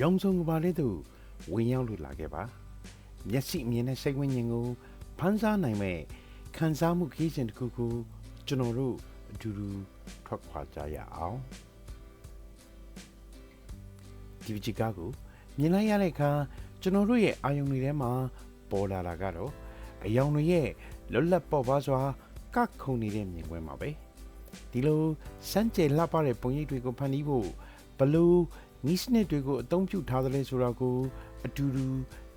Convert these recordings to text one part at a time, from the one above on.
ရောင်စုံကဘာလေးသို့ဝင်ရောက်လို့လာခဲ့ပါမျက်စိမြင်တဲ့စိတ်ဝိညာဉ်ကိုဖန်ဆားနိုင်မဲ့ခံစားမှုခီးစဉ်တစ်ခုကိုကျွန်တော်တို့အတူတူထွက်ခွာကြရအောင်ဒီဗီဂျီကာကိုမြင်လိုက်ရတဲ့အခါကျွန်တော်တို့ရဲ့အာယုံတွေထဲမှာပေါ်လာတာကတော့အယောင်တွေရဲ့လွတ်လပ်ပေါ်ပါစွာကခုန်နေတဲ့မြင်ကွင်းပါပဲဒီလိုစမ်းကြယ်လှပတဲ့ပုံရိပ်တွေကိုဖန်တီးဖို့ဘလို့ နီးစနစ်တွေကိုအသုံးပြုထားသလဲဆိုတော့ကို အတူတူ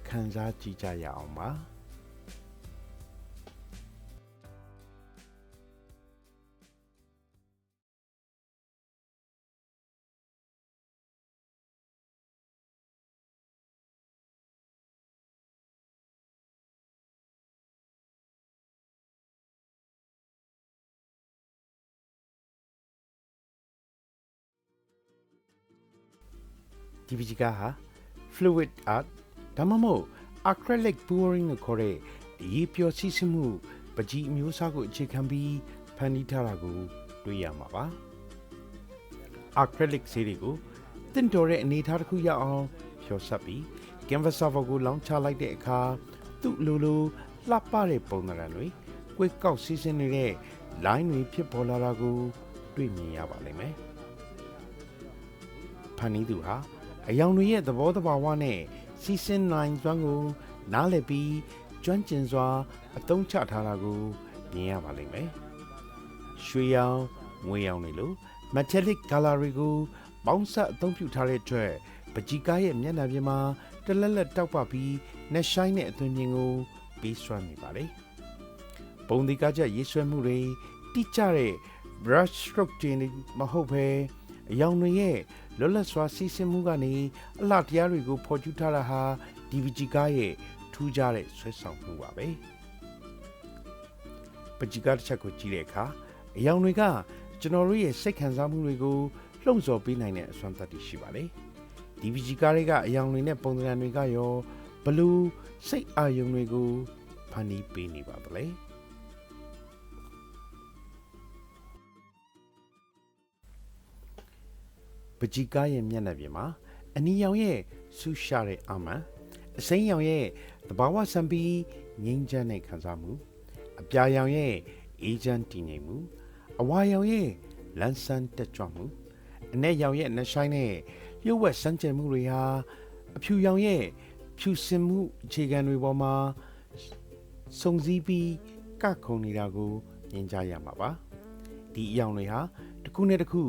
ခန်းစားကြည့်ကြရအောင်ပါ ဒီပကြီးကဟာ fluid art ဒါမှမဟုတ် acrylic pouring ကိုခေါ်တဲ့ရေပျော်စီးဆင်းမှုပကြီးအမျိုးအစားကိုအခြေခံပြီးဖန်တီးထားတာကိုတွေ့ရမှာပါ acrylic ဆေးတွေကိုတင့်တော်တဲ့အနေအထားတစ်ခုရအောင်ဖြောဆက်ပြီး canvas server ကိုလောင်းချလိုက်တဲ့အခါသူ့လိုလိုလှပတဲ့ပုံသဏ္ဍာန်တွေကွေးကောက်စီးဆင်းနေတဲ့ line တွေဖြစ်ပေါ်လာတာကိုတွေ့မြင်ရပါလိမ့်မယ်ဖန်တီးသူဟာ အယောင်တွေရဲ့သဘောတဘာဝနဲ့စီးဆင်းနိုင်စွမ်းကိုနားလည်ပြီးကျွမ်းကျင်စွာအသုံးချထားတာကိုမြင်ရပါလိမ့်မယ်။ရွှေရောင်ငွေရောင်တွေလို metallic color တွေကိုပေါင်းစပ်အသုံးပြုထားတဲ့အတွက်ပကြီးကားရဲ့မျက်နှာပြင်မှာတလက်လက်တောက်ပပြီးနှရှိုင်းတဲ့အသွင်ပြင်ကိုပေးစွမ်းနေပါလေ။ပုံဒီကားချက်ရေးဆွဲမှုတွေတိကျတဲ့ brush stroke တွေမဟုတ်ဘဲ အယောင်တွေရဲ့လွတ်လပ်စွာစီးဆင်းမှုကနေအလှတရားတွေကိုဖော်ကျူးထားတာဟာ DVG ကားရဲ့ထူးခြားတဲ့ဆွဲဆောင်မှုပါပဲပကြီးကားတစ်ချက်ကိုကြည့်တဲ့အခါအယောင်တွေကကျွန်တော်တို့ရဲ့စိတ်ခံစားမှုတွေကိုလှုံ့ဆော်ပေးနိုင်တဲ့အစွမ်းတတ္တိရှိပါလေ DVG ကားတွေကအယောင်တွေနဲ့ပုံစံတွေကရောဘလူးစိတ်အာယုံတွေကိုဖန်တီးပေးနေပါသလဲ ပကြီးကားရဲ့မျက်နှာပြင်မှာအနီရောင်ရဲ့ဆူရှာတဲ့အာမန်အစိမ်းရောင်ရဲ့တဘာဝဆံပီငိမ့်ချမ်းတဲ့ခံစားမှုအပြာရောင်ရဲ့အေဂျင့်တည်ငြိမ်မှုအဝါရောင်ရဲ့လန်းဆန်းတက်ကြွမှုအနက်ရောင်ရဲ့နှဆိုင်တဲ့လျှို့ဝှက်စမ်းကြယ်မှုတွေဟာအဖြူရောင်ရဲ့ဖြူစင်မှုအခြေခံတွေပေါ်မှာစုံစည်းပြီးကခုန်နေတာကိုမြင်ကြရမှာပါဒီအယောင်တွေဟာတစ်ခုနဲ့တစ်ခု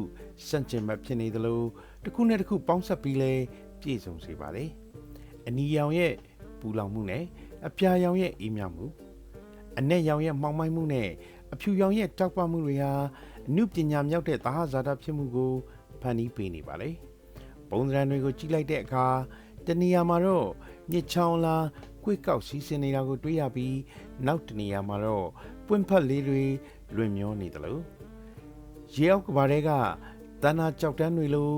စန့်ကျင်ဘက်ဖြစ်နေသလိုတစ်ခုနဲ့တစ်ခုပေါင်းဆက်ပြီးလဲပြည့်စုံစေပါလေအနီရောင်ရဲ့ပူလောင်မှုနဲ့အပြာရောင်ရဲ့အေးမြမှုအနက်ရောင်ရဲ့မှောင်မိုက်မှုနဲ့အဖြူရောင်ရဲ့တောက်ပမှုတွေဟာအမှုပညာမြောက်တဲ့သာဟဇာတာဖြစ်မှုကိုဖန်တီးပေးနေပါလေပုံစံတွေကိုကြည့်လိုက်တဲ့အခါတနေရာမှာတော့ညစ်ချောင်းလားကွေ့ကောက်စီးစင်နေတာကိုတွေ့ရပြီးနောက်တနေရာမှာတော့ပွင့်ဖက်လေးတွေလွင်မျောနေတယ်လို့ရေအောက်ကဘာတွေက တဏ္ဍာကြောက်တန်းတွေလို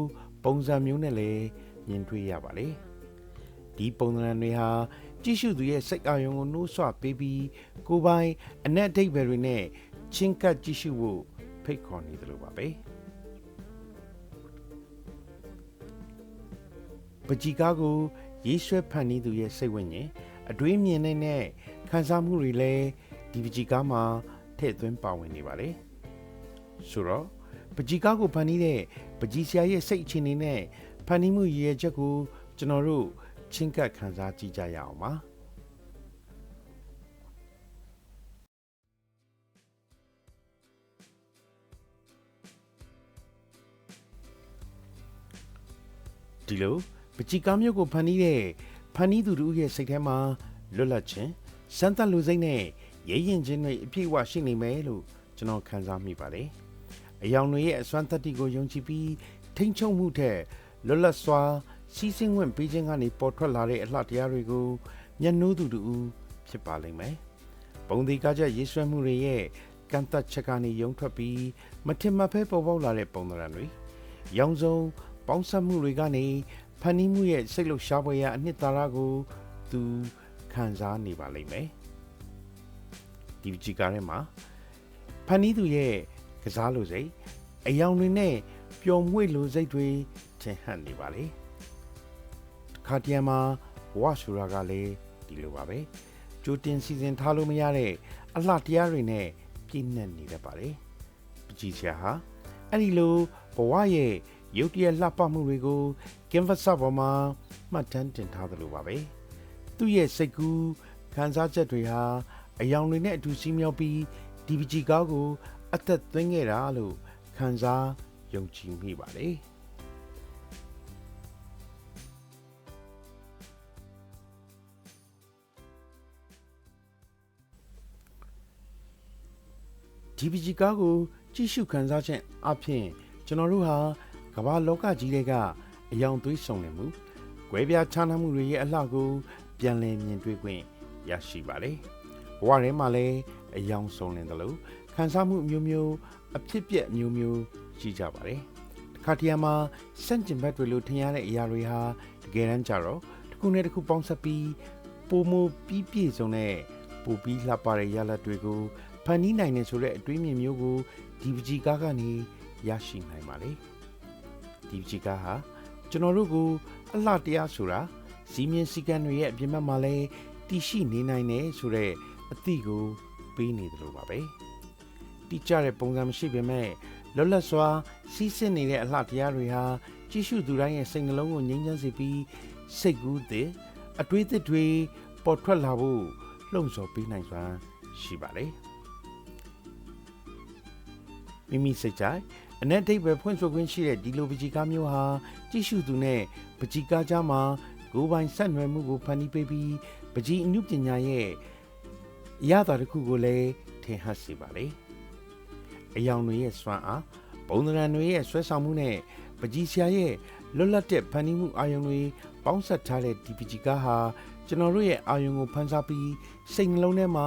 ပုံစံမျိုးနဲ့လည်းမြင်တွေ့ရပါလေဒီပုံစံတွေဟာကြည့်ရှုသူရဲ့စိတ်အာရုံကိုနှိုးဆွပေးပြီးကိုယ်ပိုင်အနက်အဓိပ္ပာယ်တွေနဲ့ချင်းကပ်ကြည့်ရှုဖို့ဖိတ်ခေါ်နေတယ်လို့ပါပဲပကြီးကားကိုရေးဆွဲဖန်တီးသူရဲ့စိတ်ဝိညာဉ်အတွေးမြင်တဲ့ခံစားမှုတွေလည်းဒီပကြီးကားမှာထည့်သွင်းပါဝင်နေပါလေဆိုတော့ ပကြီးကားကိုဖန်တီးတဲ့ပကြီးဆရာရဲ့စိတ်အခြေအနေနဲ့ဖန်တီးမှုရည်ရွယ်ချက်ကိုကျွန်တော်တို့ချင်းကပ်ခံစားကြည့်ကြရအောင်ပါဒီလိုပကြီးကားမျိုးကိုဖန်တီးတဲ့ဖန်တီးသူတို့ရဲ့စိတ်ထဲမှာလွတ်လပ်ခြင်းစမ်းသပ်လူစိတ်နဲ့ရဲရင်ခြင်းတွေအပြည့်အဝရှိနေမယ်လို့ကျွန်တော်ခံစားမိပါတယ် အယောင်တွေရဲ့အစွမ်းတတ္တိကိုယုံကြည်ပြီးထိမ့်ချုပ်မှုထက်လွတ်လပ်စွာစီးစင်းဝင်ပေးခြင်းကနေပေါ်ထွက်လာတဲ့အလှတရားတွေကိုမျက်နှိုးသူတူဖြစ်ပါလိမ့်မယ်။ပုံဒီကားချက်ရေးဆွဲမှုတွေရဲ့ကန့်သက်ချက်ကနေယုံထွက်ပြီးမထင်မှတ်ဖဲပေါ်ပေါက်လာတဲ့ပုံသဏ္ဍာန်တွေရောင်စုံပေါင်းစပ်မှုတွေကနေဖန်တီးမှုရဲ့စိတ်လှုပ်ရှားပွဲရအနှစ်သာရကိုသူခံစားနေပါလိမ့်မယ်။ဒီကြည့်ကားထဲမှာဖန်တီးသူရဲ့ ကစားလိုစိတ်အယောင်တွေနဲ့ပျော်မွေ့လိုစိတ်တွေထင်ဟပ်နေပါလေ။ခါတရံမှာဘဝဆိုတာကလည်းဒီလိုပါပဲကြိုတင်စီစဉ်ထားလို့မရတဲ့အလှတရားတွေနဲ့ပြည့်နှက်နေတတ်ပါတယ်ပကြီးဆရာဟာအဲ့ဒီလိုဘဝရဲ့ရုပ်တရက်လှပမှုတွေကို canvas ပေါ်မှာမှတ်တမ်းတင်ထားသလိုပါပဲသူ့ရဲ့စိတ်ကူးခံစားချက်တွေဟာအယောင်တွေနဲ့အတူစီးမြောင်းပြီးဒီပကြီးကားကို အသက်သွင်းခဲ့တာလို့ခံစားယုံကြည်မိပါတယ်ဒီပကြီးကားကိုကြည့်ရှုခန်းစားခြင်းအပြင်ကျွန်တော်တို့ဟာကမ္ဘာလောကကြီးတွေကအယောင်သွေးဆောင်နေမှု၊ကွဲပြားခြားနားမှုတွေရဲ့အလှကိုပြန်လည်မြင်တွေ့ခွင့်ရရှိပါတယ်။ဘဝထဲမှာလည်းအယောင်ဆောင်နေတယ်လို့ ခံစားမှုအမျိုးမျိုးအဖြစ်ပြက်အမျိုးမျိုးရှိကြပါတယ်။တစ်ခါတည်းမှာစန့်ကျင်ဘက်တွေလို့ထင်ရတဲ့အရာတွေဟာတကယ်တမ်းကျတော့တစ်ခုနဲ့တစ်ခုပေါင်းဆက်ပြီးပုံမပြီးပြည့်စုံတဲ့ပူပြီးလှပတဲ့ရလဒ်တွေကိုဖန်တီးနိုင်တယ်ဆိုတဲ့အတွေးမြင်မျိုးကိုဒီပကြီးကားကနေရရှိနိုင်ပါလေဒီပကြီးကားဟာကျွန်တော်တို့ကိုအလှတရားဆိုတာစီးမြင်စည်းကမ်းတွေရဲ့အပြင်ဘက်မှာလည်းတည်ရှိနေနိုင်တယ်ဆိုတဲ့အသည့်ကိုပေးနေတယ်လို့ပါပဲ တိကျတဲ့ပုံစံမရှိပေမဲ့လွတ်လပ်စွာစီးဆင်းနေတဲ့အလှတရားတွေဟာကြည့်ရှုသူတိုင်းရဲ့စိတ်နှလုံးကိုငြိမ်းချမ်းစေပြီးစိတ်ကူးသည့်အတွေးသစ်တွေပေါ်ထွက်လာဖို့လှုံ့ဆော်ပေးနိုင်စွာရှိပါလေမိမိစိတ်ကြိုက်အ내ဒိတ်ပဲဖွင့်ဆိုခွင့်ရှိတဲ့ဒီလိုပကြီးကားမျိုးဟာကြည့်ရှုသူနဲ့ပကြီးကားကြားမှာကိုယ်ပိုင်ဆက်နွယ်မှုကိုဖန်တီးပေးပြီးပကြီးအမှုပညာရဲ့အရသာတစ်ခုကိုလည်းထင်ဟပ်စေပါလေ အယောင်တွေရဲ့စွမ်းအားပုံသဏ္ဍာန်တွေရဲ့ဆွဲဆောင်မှုနဲ့ပကြီးဆရာရဲ့လွတ်လပ်တဲ့ဖန်တီးမှုအာယုံတွေပေါင်းစပ်ထားတဲ့ဒီပကြီးကားဟာကျွန်တော်တို့ရဲ့အာယုံကိုဖန်ဆားပြီးစိတ်နှလုံးထဲမှာ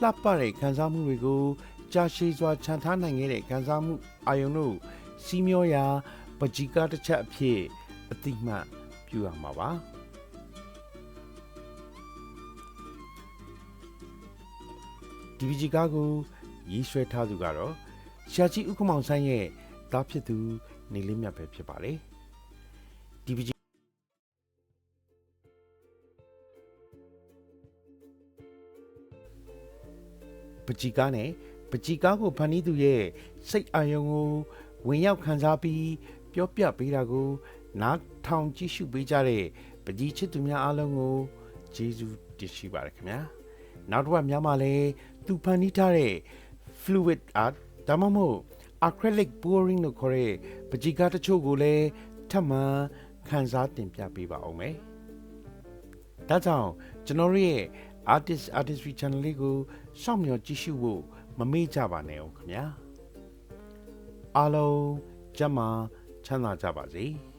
လှပတဲ့ခံစားမှုတွေကိုကြာရှည်စွာခြံထားနိုင်ခဲ့တဲ့ခံစားမှုအာယုံတို့စီးမျောရာပကြီးကားတစ်ချက်အဖြစ်အတိမတ်ပြုရမှာပါဒီပကြီးကားကိုရေးဆွဲထားသူကတော့ ရှာချီဥက္ကမောင်ဆန်းရဲ့သားဖြစ်သူနေလေးမြတ်ပဲဖြစ်ပါတယ်ဒီပကြီးပကြီးကားနဲ့ပကြီးကားကိုဖန်တီးသူရဲ့စိတ်အာယုံကိုဝင်ရောက်ခံစားပြီးပြောပြပေးတာကိုနားထောင်ကြည့်ရှုပေးကြတဲ့ပကြီးချစ်သူများအားလုံးကိုကျေးဇူးတင်ရှိပါတယ်ခင်ဗျာနောက်တစ်ပတ်များမှာလည်းသူဖန်တီးထားတဲ့ fluid art ဒါမှမဟုတ် acrylic pouring လို့ခေါ်တဲ့ပကြီးကားတချို့ကိုလည်းထပ်မံခန်းစားတင်ပြပေးပါအောင်မယ်ဒါကြောင့်ကျွန်တော်တို့ရဲ့ artist artistry channel လေးကိုစောင့်မျှော်ကြည့်ရှုဖို့မမေ့ကြပါနဲ့ဦးခင်ဗျာအားလုံးကျမ်းမာချမ်းသာကြပါစေ။